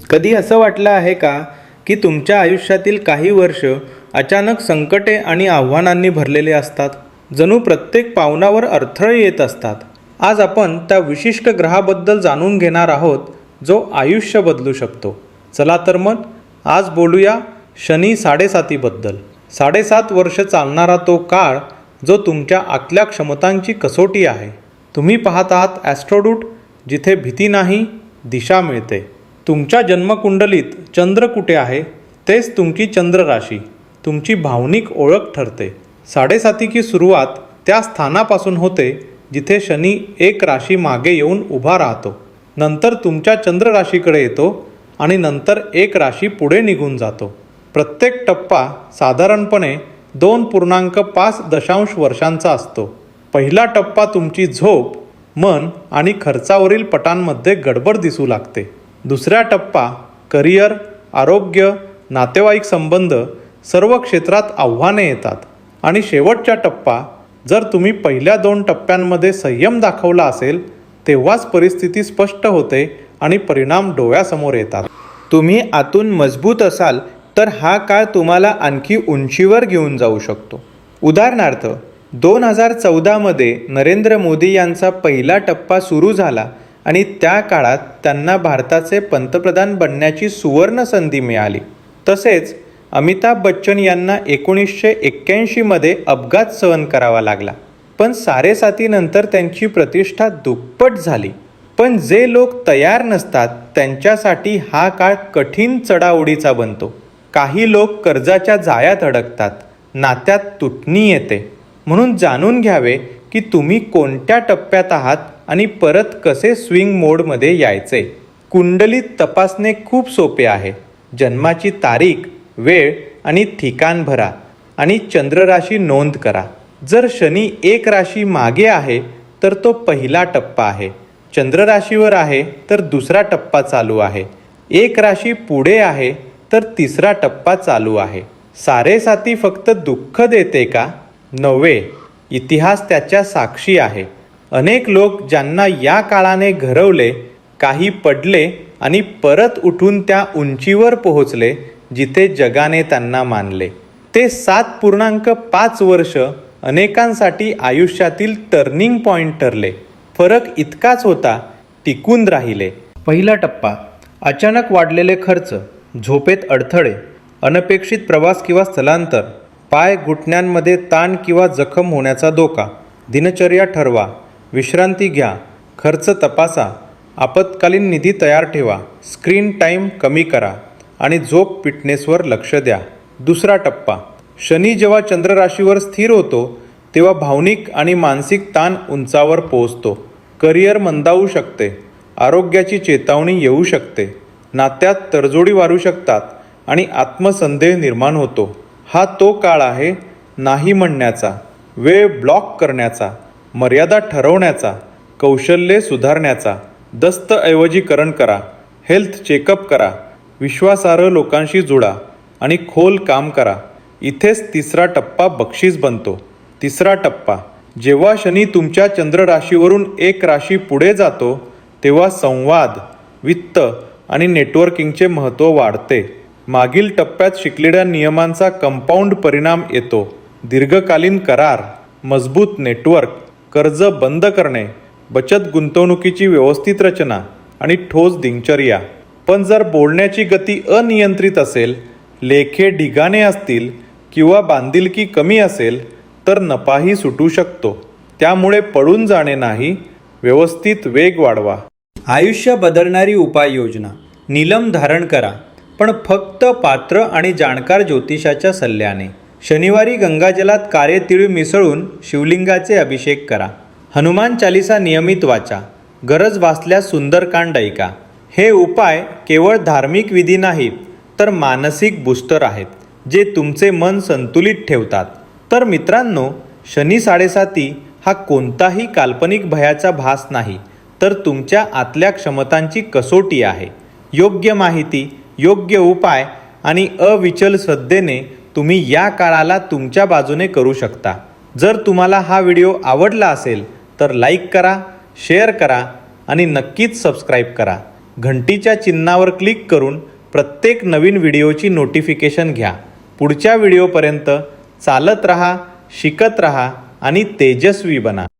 कधी असं वाटलं आहे का की तुमच्या आयुष्यातील काही वर्ष अचानक संकटे आणि आव्हानांनी भरलेले असतात? जणू प्रत्येक पावलावर अडथळे येत असतात. आज आपण त्या विशिष्ट ग्रहाबद्दल जाणून घेणार आहोत जो आयुष्य बदलू शकतो. चला तर मग आज बोलूया शनी साडेसातीबद्दल. साडेसात वर्ष चालणारा तो काळ जो तुमच्या आतल्या क्षमतांची कसोटी आहे. तुम्ही पाहत आहात ॲस्ट्रोडूट जिथे भीती नाही दिशा मिळते. तुमच्या जन्मकुंडलीत चंद्र कुठे आहे? तेच तुमची चंद्र राशी तुमची भावनिक ओळख ठरते. साडेसातीची सुरुवात त्या स्थानापासून होते जिथे शनी एक राशी मागे येऊन उभा राहतो. नंतर तुमच्या चंद्र राशीकडे येतो आणि नंतर एक राशी पुढे निघून जातो. प्रत्येक टप्पा साधारणपणे दोन पूर्णांक पाच दशांश वर्षांचा असतो. पहिला टप्पा तुमची झोप मन आणि खर्चावरील पटांमध्ये गडबड दिसू लागते. दुसरा टप्पा करिअर आरोग्य नातेवाईक संबंध सर्व क्षेत्रात आव्हाने येतात. आणि शेवटचा टप्पा जर तुम्ही पहिल्या दोन टप्प्यांमध्ये संयम दाखवला असेल तेव्हाच परिस्थिती स्पष्ट होते आणि परिणाम डोळ्यासमोर येतात. तुम्ही आतून मजबूत असाल तर हा काळ तुम्हाला आणखी उंचीवर घेऊन जाऊ शकतो. उदाहरणार्थ दोन हजार चौदामध्ये नरेंद्र मोदी यांचा पहिला टप्पा सुरू झाला आणि त्या काळात त्यांना भारताचे पंतप्रधान बनण्याची सुवर्ण संधी मिळाली. तसेच अमिताभ बच्चन यांना एकोणीसशे एक्क्याऐंशीमध्ये अपघात सहन करावा लागला. पण सारेसातीनंतर त्यांची प्रतिष्ठा दुप्पट झाली. पण जे लोक तयार नसतात त्यांच्यासाठी हा काळ कठीण चढाओढीचा बनतो. काही लोक कर्जाच्या जाळ्यात अडकतात नात्यात तुटणी येते. म्हणून जाणून घ्यावे की तुम्ही कोणत्या टप्प्यात आहात आणि परत कसे स्विंग मोडमध्ये यायचे? कुंडलीत तपासणे खूप सोपे आहे. जन्माची तारीख वेळ आणि ठिकाण भरा आणि चंद्रराशी नोंद करा. जर शनी एक राशी मागे आहे तर तो पहिला टप्पा आहे. चंद्रराशीवर आहे तर दुसरा टप्पा चालू आहे. एक राशी पुढे आहे तर तिसरा टप्पा चालू आहे. सारेसाती फक्त दुःख देते का? नव्हे. इतिहास त्याच्या साक्षी आहे. अनेक लोक ज्यांना या काळाने घरवले काही पडले आणि परत उठून त्या उंचीवर पोहोचले जिथे जगाने त्यांना मानले. ते सात पूर्णांक पाच वर्ष अनेकांसाठी आयुष्यातील टर्निंग पॉइंट ठरले. फरक इतकाच होता टिकून राहिले. पहिला टप्पा अचानक वाढलेले खर्च झोपेत अडथळे अनपेक्षित प्रवास किंवा स्थलांतर पाय घुटण्यांमध्ये ताण किंवा जखम होण्याचा धोका दिनचर्या ठरवा. विश्रांती घ्या खर्च तपासा आपत्कालीन निधी तयार ठेवा स्क्रीन टाईम कमी करा आणि झोप फिटनेसवर लक्ष द्या. दुसरा टप्पा शनी जेव्हा चंद्र राशीवर स्थिर होतो तेव्हा भावनिक आणि मानसिक ताण उंचावर पोहोचतो. करिअर मंदावू शकते आरोग्याची चेतावणी येऊ शकते नात्यात तडजोडी वारू शकतात आणि आत्मसंदेह निर्माण होतो. हा तो काळ आहे नाही म्हणण्याचा वेळ ब्लॉक करण्याचा. मर्यादा ठरवण्याचा कौशल्ये सुधारण्याचा दस्तऐवजीकरण करा हेल्थ चेकअप करा विश्वासार्ह लोकांशी जुळा आणि खोल काम करा. इथेच तिसरा टप्पा बक्षीस बनतो. तिसरा टप्पा जेव्हा शनी तुमच्या चंद्र राशीवरून एक राशी पुढे जातो तेव्हा संवाद वित्त आणि नेटवर्किंगचे महत्त्व वाढते. मागील टप्प्यात शिकलेल्या नियमांचा कंपाऊंड परिणाम येतो. दीर्घकालीन करार मजबूत नेटवर्क कर्ज बंद करणे बचत गुंतवणुकीची व्यवस्थित रचना आणि ठोस दिनचर्या. पण जर बोलण्याची गती अनियंत्रित असेल लेखे ढिगाणे असतील किंवा बांधिलकी कमी असेल तर नफाही सुटू शकतो. त्यामुळे पडून जाणे नाही व्यवस्थित वेग वाढवा. आयुष्य बदलणारी उपाययोजना. नीलम धारण करा पण फक्त पात्र आणि जाणकार ज्योतिषाच्या सल्ल्याने. शनिवारी गंगाजलात काळे तिळू मिसळून शिवलिंगाचे अभिषेक करा. हनुमान चालिसा नियमित वाचा. गरज भासल्यास सुंदरकांड ऐका. हे उपाय केवळ धार्मिक विधी नाहीत तर मानसिक बूस्टर आहेत जे तुमचे मन संतुलित ठेवतात. तर मित्रांनो शनी साडेसाती हा कोणताही काल्पनिक भयाचा भास नाही तर तुमच्या आतल्या क्षमतांची कसोटी आहे. योग्य माहिती योग्य उपाय आणि अविचल श्रद्धेने तुम्ही या काळाला तुमच्या बाजूने करू शकता. जर तुम्हाला हा व्हिडिओ आवडला असेल तर लाईक करा शेअर करा आणि नक्कीच सबस्क्राईब करा. घंटीच्या चिन्हावर क्लिक करून प्रत्येक नवीन व्हिडिओची नोटिफिकेशन घ्या. पुढच्या व्हिडिओपर्यंत चालत रहा शिकत रहा आणि तेजस्वी बना.